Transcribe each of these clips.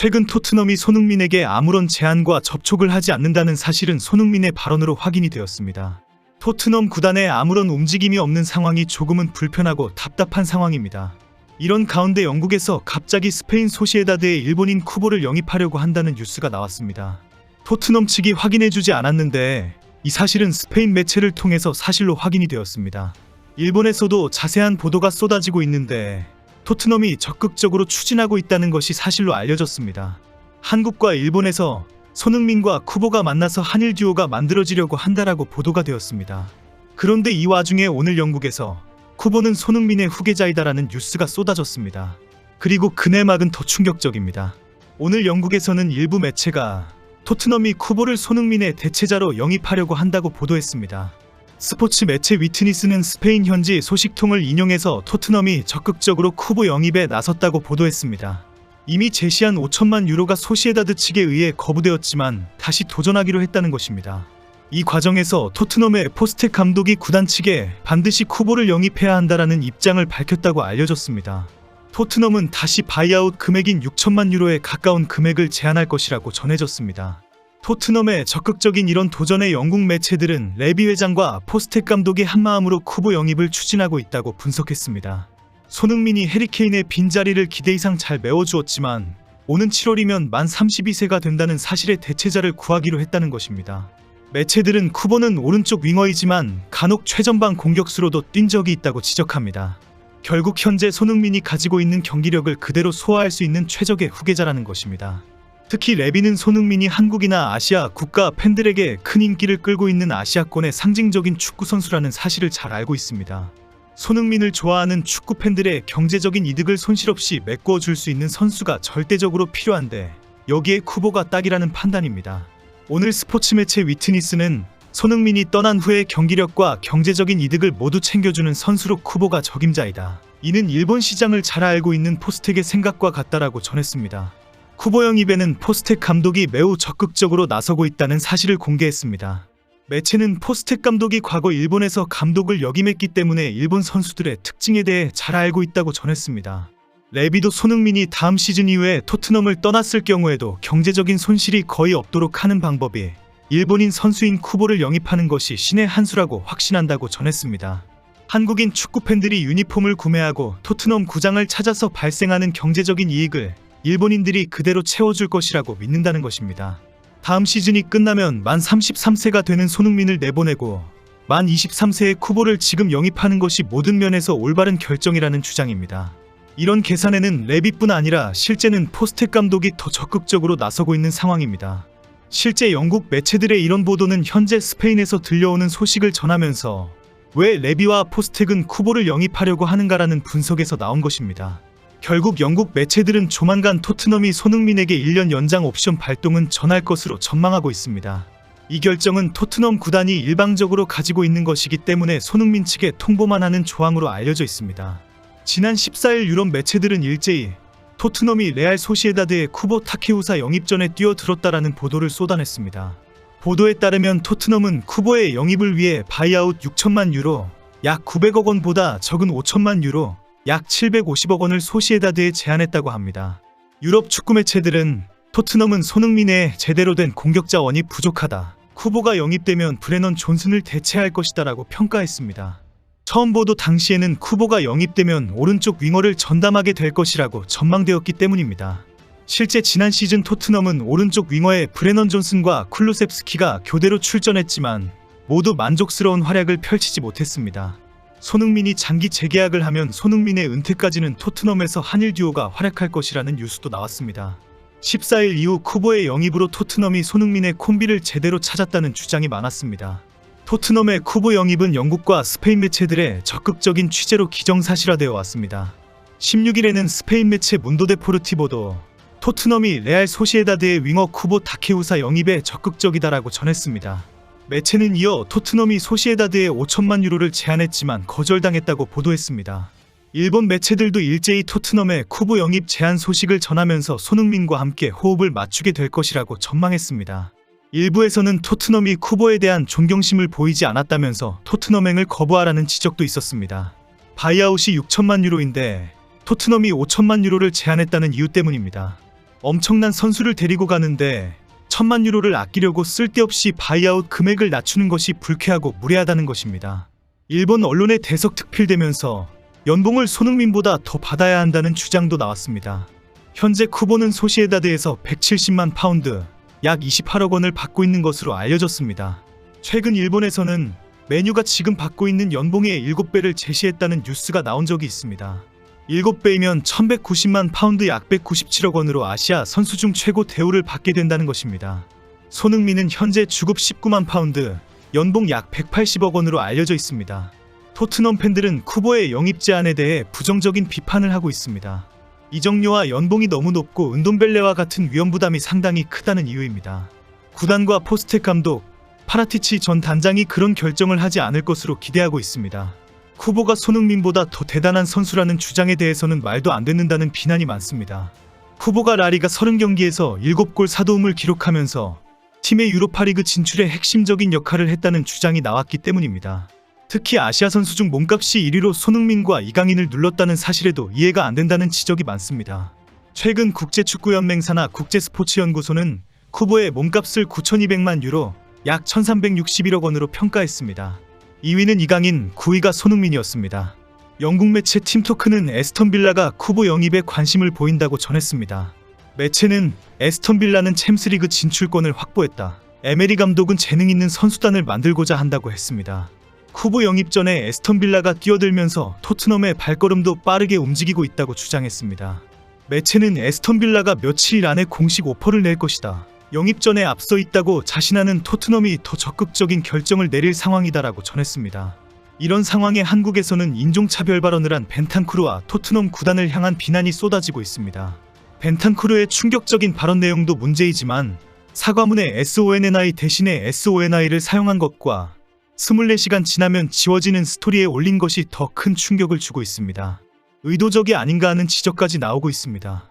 최근 토트넘이 손흥민에게 아무런 제안과 접촉을 하지 않는다는 사실은 손흥민의 발언으로 확인이 되었습니다. 토트넘 구단에 아무런 움직임이 없는 상황이 조금은 불편하고 답답한 상황입니다. 이런 가운데 영국에서 갑자기 스페인 소시에다드의 일본인 쿠보를 영입하려고 한다는 뉴스가 나왔습니다. 토트넘 측이 확인해주지 않았는데 이 사실은 스페인 매체를 통해서 사실로 확인이 되었습니다. 일본에서도 자세한 보도가 쏟아지고 있는데 토트넘이 적극적으로 추진하고 있다는 것이 사실로 알려졌습니다. 한국과 일본에서 손흥민과 쿠보가 만나서 한일 듀오가 만들어지려고 한다라고 보도가 되었습니다. 그런데 이 와중에 오늘 영국에서 쿠보는 손흥민의 후계자이다라는 뉴스가 쏟아졌습니다. 그리고 그 내막은 더 충격적입니다. 오늘 영국에서는 일부 매체가 토트넘이 쿠보를 손흥민의 대체자로 영입하려고 한다고 보도했습니다. 스포츠 매체 위트니스는 스페인 현지 소식통을 인용해서 토트넘이 적극적으로 쿠보 영입에 나섰다고 보도했습니다. 이미 제시한 5천만 유로가 소시에다드 측에 의해 거부되었지만 다시 도전하기로 했다는 것입니다. 이 과정에서 토트넘의 포스텍 감독이 구단 측에 반드시 쿠보를 영입해야 한다라는 입장을 밝혔다고 알려졌습니다. 토트넘은 다시 바이아웃 금액인 6천만 유로에 가까운 금액을 제안할 것이라고 전해졌습니다. 토트넘의 적극적인 이런 도전에 영국 매체들은 레비 회장과 포스텍 감독이 한마음으로 쿠보 영입을 추진하고 있다고 분석했습니다. 손흥민이 해리케인의 빈자리를 기대 이상 잘 메워주었지만 오는 7월이면 만 32세가 된다는 사실의 대체자를 구하기로 했다는 것입니다. 매체들은 쿠보는 오른쪽 윙어이지만 간혹 최전방 공격수로도 뛴 적이 있다고 지적합니다. 결국 현재 손흥민이 가지고 있는 경기력을 그대로 소화할 수 있는 최적의 후계자라는 것입니다. 특히 레비는 손흥민이 한국이나 아시아 국가 팬들에게 큰 인기를 끌고 있는 아시아권의 상징적인 축구 선수라는 사실을 잘 알고 있습니다. 손흥민을 좋아하는 축구 팬들의 경제적인 이득을 손실 없이 메꾸어 줄수 있는 선수가 절대적으로 필요한데 여기에 쿠보가 딱이라는 판단입니다. 오늘 스포츠 매체 위트니스는 손흥민이 떠난 후에 경기력과 경제적인 이득을 모두 챙겨주는 선수로 쿠보가 적임자이다. 이는 일본 시장을 잘 알고 있는 포스텍의 생각과 같다라고 전했습니다. 쿠보 영입에는 포스텍 감독이 매우 적극적으로 나서고 있다는 사실을 공개했습니다. 매체는 포스텍 감독이 과거 일본에서 감독을 역임했기 때문에 일본 선수들의 특징에 대해 잘 알고 있다고 전했습니다. 레비도 손흥민이 다음 시즌 이후에 토트넘을 떠났을 경우에도 경제적인 손실이 거의 없도록 하는 방법이 일본인 선수인 쿠보를 영입하는 것이 신의 한 수라고 확신한다고 전했습니다. 한국인 축구 팬들이 유니폼을 구매하고 토트넘 구장을 찾아서 발생하는 경제적인 이익을 일본인들이 그대로 채워줄 것이라고 믿는다는 것입니다. 다음 시즌이 끝나면 만 33세가 되는 손흥민을 내보내고 만 23세의 쿠보를 지금 영입하는 것이 모든 면에서 올바른 결정이라는 주장입니다. 이런 계산에는 레비뿐 아니라 실제는 포스텍 감독이 더 적극적으로 나서고 있는 상황입니다. 실제 영국 매체들의 이런 보도는 현재 스페인에서 들려오는 소식을 전하면서 왜 레비와 포스텍은 쿠보를 영입하려고 하는가라는 분석에서 나온 것입니다. 결국 영국 매체들은 조만간 토트넘이 손흥민에게 1년 연장 옵션 발동은 전할 것으로 전망하고 있습니다. 이 결정은 토트넘 구단이 일방적으로 가지고 있는 것이기 때문에 손흥민 측에 통보만 하는 조항으로 알려져 있습니다. 지난 14일 유럽 매체들은 일제히 토트넘이 레알 소시에다드의 쿠보 타케우사 영입전에 뛰어들었다라는 보도를 쏟아냈습니다. 보도에 따르면 토트넘은 쿠보의 영입을 위해 바이아웃 6천만 유로, 약 900억 원보다 적은 5천만 유로, 약 750억 원을 소시에다드에 제안했다고 합니다. 유럽 축구 매체들은 토트넘은 손흥민의 제대로 된 공격자 원이 부족하다. 쿠보가 영입되면 브레넌 존슨을 대체할 것이다라고 평가했습니다. 처음 보도 당시에는 쿠보가 영입되면 오른쪽 윙어를 전담하게 될 것이라고 전망되었기 때문입니다. 실제 지난 시즌 토트넘은 오른쪽 윙어에 브레넌 존슨과 쿨루셉스키가 교대로 출전했지만 모두 만족스러운 활약을 펼치지 못했습니다. 손흥민이 장기 재계약을 하면 손흥민의 은퇴까지는 토트넘에서 한일 듀오가 활약할 것이라는 뉴스도 나왔습니다. 14일 이후 쿠보의 영입으로 토트넘이 손흥민의 콤비를 제대로 찾았다는 주장이 많았습니다. 토트넘의 쿠보 영입은 영국과 스페인 매체들의 적극적인 취재로 기정사실화되어 왔습니다. 16일에는 스페인 매체 문도데포르티보도 토트넘이 레알 소시에다드의 윙어 쿠보 다케우사 영입에 적극적이다라고 전했습니다. 매체는 이어 토트넘이 소시에다드에 5천만 유로를 제안했지만 거절당했다고 보도했습니다. 일본 매체들도 일제히 토트넘의 쿠보 영입 제안 소식을 전하면서 손흥민과 함께 호흡을 맞추게 될 것이라고 전망했습니다. 일부에서는 토트넘이 쿠보에 대한 존경심을 보이지 않았다면서 토트넘행을 거부하라는 지적도 있었습니다. 바이아웃이 6천만 유로인데 토트넘이 5천만 유로를 제안했다는 이유 때문입니다. 엄청난 선수를 데리고 가는데 천만 유로를 아끼려고 쓸데없이 바이아웃 금액을 낮추는 것이 불쾌하고 무례하다는 것입니다. 일본 언론에 대석 특필되면서 연봉을 손흥민보다 더 받아야 한다는 주장도 나왔습니다. 현재 쿠보는 소시에다드에서 170만 파운드, 약 28억 원을 받고 있는 것으로 알려졌습니다. 최근 일본에서는 메뉴가 지금 받고 있는 연봉의 7배를 제시했다는 뉴스가 나온 적이 있습니다. 7배이면 1190만 파운드 약 197억 원으로 아시아 선수 중 최고 대우를 받게 된다는 것입니다. 손흥민은 현재 주급 19만 파운드, 연봉 약 180억 원으로 알려져 있습니다. 토트넘 팬들은 쿠보의 영입 제안에 대해 부정적인 비판을 하고 있습니다. 이적료와 연봉이 너무 높고 은돈벨레와 같은 위험 부담이 상당히 크다는 이유입니다. 구단과 포스텍 감독, 파라티치 전 단장이 그런 결정을 하지 않을 것으로 기대하고 있습니다. 쿠보가 손흥민보다 더 대단한 선수라는 주장에 대해서는 말도 안 듣는다는 비난이 많습니다. 쿠보가 라리가 30경기에서 7골 4도움을 기록하면서 팀의 유로파리그 진출에 핵심적인 역할을 했다는 주장이 나왔기 때문입니다. 특히 아시아 선수 중 몸값이 1위로 손흥민과 이강인을 눌렀다는 사실에도 이해가 안 된다는 지적이 많습니다. 최근 국제축구연맹사나 국제스포츠연구소는 쿠보의 몸값을 9,200만 유로, 약 1,361억 원으로 평가했습니다. 2위는 이강인, 9위가 손흥민이었습니다. 영국 매체 팀토크는 에스턴 빌라가 쿠보 영입에 관심을 보인다고 전했습니다. 매체는 에스턴 빌라는 챔스리그 진출권을 확보했다. 에메리 감독은 재능 있는 선수단을 만들고자 한다고 했습니다. 쿠보 영입 전에 에스턴 빌라가 뛰어들면서 토트넘의 발걸음도 빠르게 움직이고 있다고 주장했습니다. 매체는 에스턴 빌라가 며칠 안에 공식 오퍼를 낼 것이다. 영입 전에 앞서 있다고 자신하는 토트넘이 더 적극적인 결정을 내릴 상황이다라고 전했습니다. 이런 상황에 한국에서는 인종차별 발언을 한 벤탄쿠르와 토트넘 구단을 향한 비난이 쏟아지고 있습니다. 벤탄쿠르의 충격적인 발언 내용도 문제이지만 사과문에 SONNI 대신에 SONI를 사용한 것과 24시간 지나면 지워지는 스토리에 올린 것이 더 큰 충격을 주고 있습니다. 의도적이 아닌가 하는 지적까지 나오고 있습니다.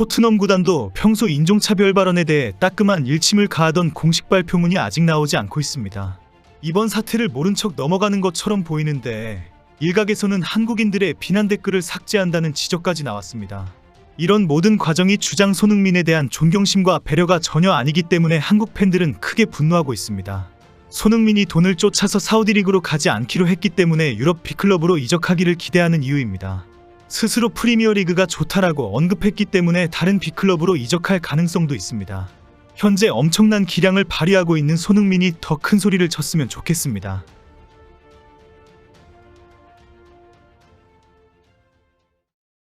토트넘 구단도 평소 인종차별 발언에 대해 따끔한 일침을 가하던 공식 발표문이 아직 나오지 않고 있습니다. 이번 사태를 모른 척 넘어가는 것처럼 보이는데 일각에서는 한국인들의 비난 댓글을 삭제한다는 지적까지 나왔습니다. 이런 모든 과정이 주장 손흥민에 대한 존경심과 배려가 전혀 아니기 때문에 한국 팬들은 크게 분노하고 있습니다. 손흥민이 돈을 쫓아서 사우디리그로 가지 않기로 했기 때문에 유럽 빅클럽으로 이적하기를 기대하는 이유입니다. 스스로 프리미어리그가 좋다라고 언급했기 때문에 다른 빅클럽으로 이적할 가능성도 있습니다. 현재 엄청난 기량을 발휘하고 있는 손흥민이 더 큰 소리를 쳤으면 좋겠습니다.